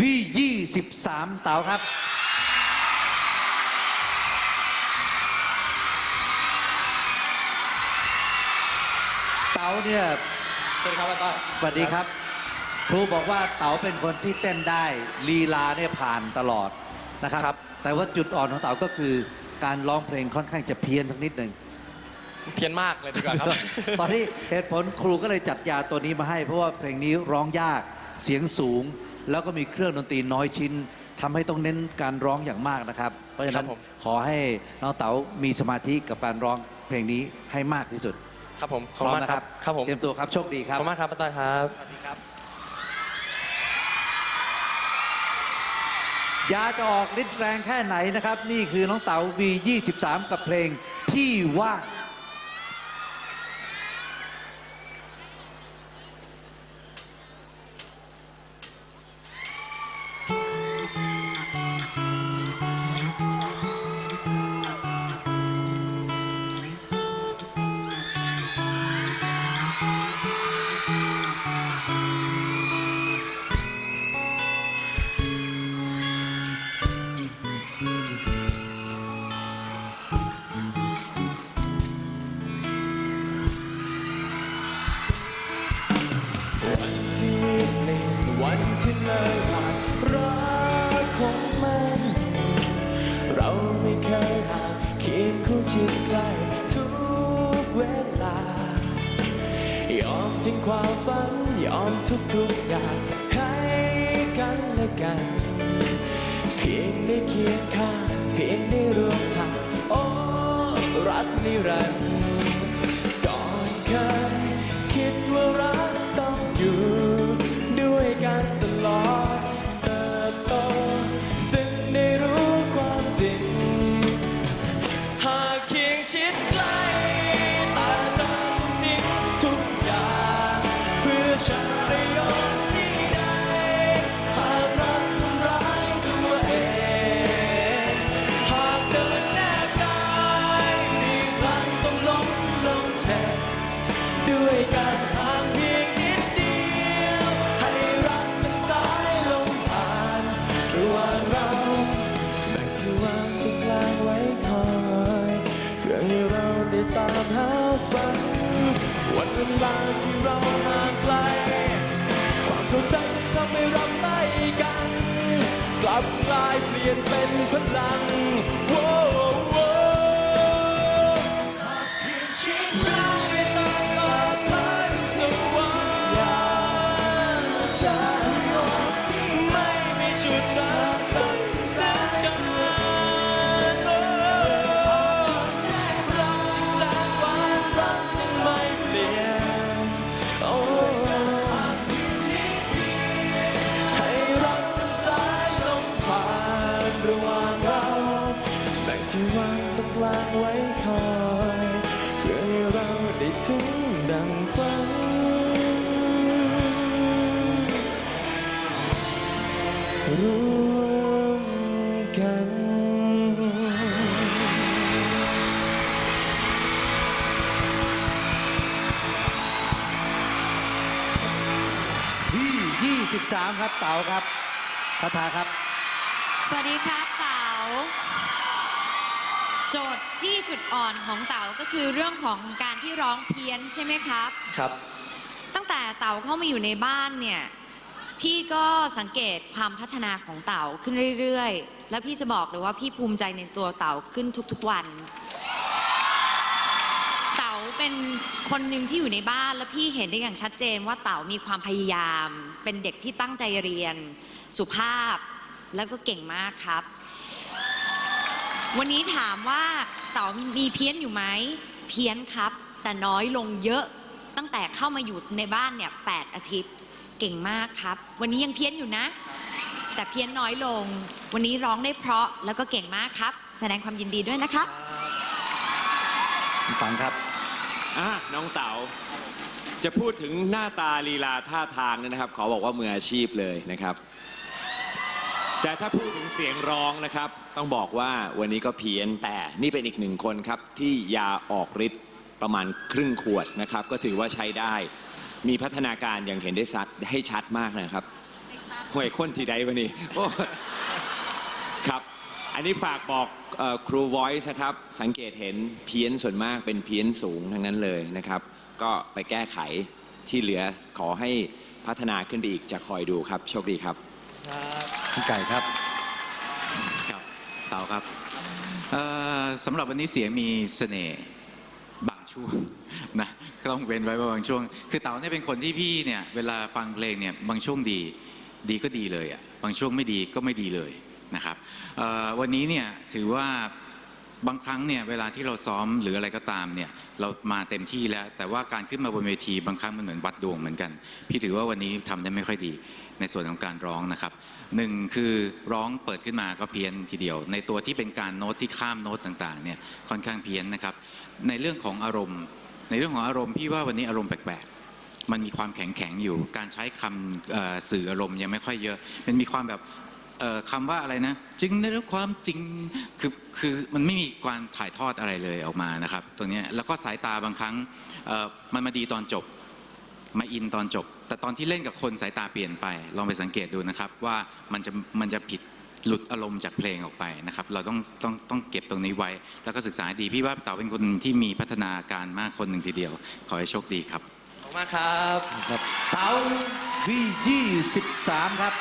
V23 เต๋าครับเต๋าเนี่ยสวัสดีครับอาต้อยสวัสดีครับ ครูบอกว่าเต๋าเป็นคนที่เต้นได้ลีลาเนี่ยผ่านตลอดนะครับครับ แต่ว่าจุดอ่อนของเต๋าก็คือการร้องเพลงค่อนข้างจะเพี้ยนสักนิดหนึ่งเพี้ยนมากเลยดีกว่าครับ ตอนนี้เหตุผลครูก็เลยจัดยาตัวนี้มาให้ เพราะว่าเพลงนี้ร้องยากเสียงสูง แล้วก็มีเครื่องดนตรีน้อยชิ้นทำให้ต้องเน้นการร้องอย่างมากนะครับ เพราะฉะนั้นครับผม ขอให้น้องเต๋ามีสมาธิกับการร้องเพลงนี้ให้มากที่สุดครับผมพขอบร้อคุมณมากนะคครัรับบครับผมเตรียมตัวครับโชคดีขคอบรับคุณมากครับอาต้อยครับ ยาจะออกฤทธิ์แรงแค่ไหนนะครับ นี่คือน้องเต๋า V23 กับเพลงที่ว่าง ที่เลิกลารักของมัน เราไม่เคยห่างเคียงคู่ชิดใกล้ทุกเวลา ยอมทิ้งความฝัน ยอมทุกๆอย่างให้กันและกัน เพียงได้เคียงข้างเพียงได้ร่วมทางโอ้รักนิรันดร์ เวลาที่เราห่างไกล ความเข้าใจที่ทำให้เราใกล้กัน กลับกลายเปลี่ยนเป็นพลัง ที่วางตรงกลางไว้คอยเพื่อให้เราได้ถึงดังฝันรวมกัน V23 ครับเต๋าครับคาถาครับ สวัสดีครับเต๋า โจทย์ที่จุดอ่อนของเต๋าก็คือเรื่องของการที่ร้องเพี้ยนใช่ไหมครับ ครับ ตั้งแต่เต๋าเข้ามาอยู่ในบ้านเนี่ย พี่ก็สังเกตความพัฒนาของเต๋าขึ้นเรื่อยๆ แล้วพี่จะบอกเลยว่าพี่ภูมิใจในตัวเต๋าขึ้นทุกๆวัน เต๋าเป็นคนหนึ่งที่อยู่ในบ้านแล้วพี่เห็นได้อย่างชัดเจนว่าเต๋ามีความพยายาม เป็นเด็กที่ตั้งใจเรียน สุภาพแล้วก็เก่งมากครับ วันนี้ถามว่าเต๋ามีเพี้ยนอยู่ไหม เพี้ยนครับ แต่น้อยลงเยอะตั้งแต่เข้ามาอยู่ในบ้านเนี่ยแอาทิตย์ เก่งมากครับ วันนี้ยังเพี้ยนอยู่นะ แต่เพี้ยนน้อยลง วันนี้ร้องได้เพราะแล้วก็เก่งมากครับ แสดงความยินดีด้วยนะครับฟังครับอะน้องเต๋าจะพูดถึงหน้าตาลีลาท่าทางเนี่ยนะครับ ขอบอกว่ามืออาชีพเลยนะครับ แต่ถ้าพูดถึงเสียงร้องนะครับ ต้องบอกว่าวันนี้ก็เพี้ยนแต่นี่เป็นอีกหนึ่งคนครับที่ยาออกฤทธิ์ประมาณครึ่งขวดนะครับ ก็ถือว่าใช้ได้ มีพัฒนาการอย่างเห็นได้ชัดให้ชัดมากนะครับห่วยคนที่ใดวะนี่โอ้ครับ อันนี้ฝากบอกอครู voice นะครับ สังเกตเห็นเพี้ยนส่วนมากเป็นเพี้ยนสูงทั้งนั้นเลยนะครับ ก็ไปแก้ไขที่เหลือขอให้พัฒนาขึ้นไปอีกจะคอยดูครับ โชคดีครับคุ ณไก่ครับครับเต๋าครับสำหรับวันนี้เสียงมีเสน่ห์บางช่วงนะก็ต้องเว้นไว้บางช่วง คือเต๋าเนี่ยเป็นคนที่พี่เนี่ยเวลาฟังเพลงเนี่ยบางช่วงดีดีก็ดีเลยอะบางช่วงไม่ดีก็ไม่ดีเลยนะครับวันนี้เนี่ยถือว่า บางครั้งเนี่ยเวลาที่เราซ้อมหรืออะไรก็ตามเนี่ยเรามาเต็มที่แล้ว แต่ว่าการขึ้นมาบนเวทีบางครั้งมันเหมือนวัดดวงเหมือนกัน พี่ถือว่าวันนี้ทำได้ไม่ค่อยดีในส่วนของการร้องนะครับหนึ่งคือร้องเปิดขึ้นมาก็เพี้ยนทีเดียว ในตัวที่เป็นการโน้ตที่ข้ามโน้ตต่างๆเนี่ยค่อนข้างเพี้ยนนะครับ ในเรื่องของอารมณ์ ในเรื่องของอารมณ์พี่ว่าวันนี้อารมณ์แปลกๆมันมีความแข็งแข็งๆอยู่ การใช้คำสื่ออารมณ์ยังไม่ค่อยเยอะ มันมีความแบบ คำว่าอะไรนะจึงได้รับความจริงคือคือมันไม่มีการถ่ายทอดอะไรเลยออกมานะครับตรงเนี้ยแล้วก็สายตาบางครั้งเอ่อมันมาดีตอนจบมาอินตอนจบ แต่ตอนที่เล่นกับคนสายตาเปลี่ยนไป ลองไปสังเกตดูนะครับว่ามันจะมันจะผิดหลุดอารมณ์จากเพลงออกไปนะครับ เราต้องต้องต้องเก็บตรงนี้ไว้ แล้วก็ศึกษาให้ดีพี่ว่าเต๋าเป็นคนที่มีพัฒนาการมากคนหนึ่งทีเดียว ขอให้โชคดีครับขอบคุณมากครับครับเต๋าวียี่สิบสามครับ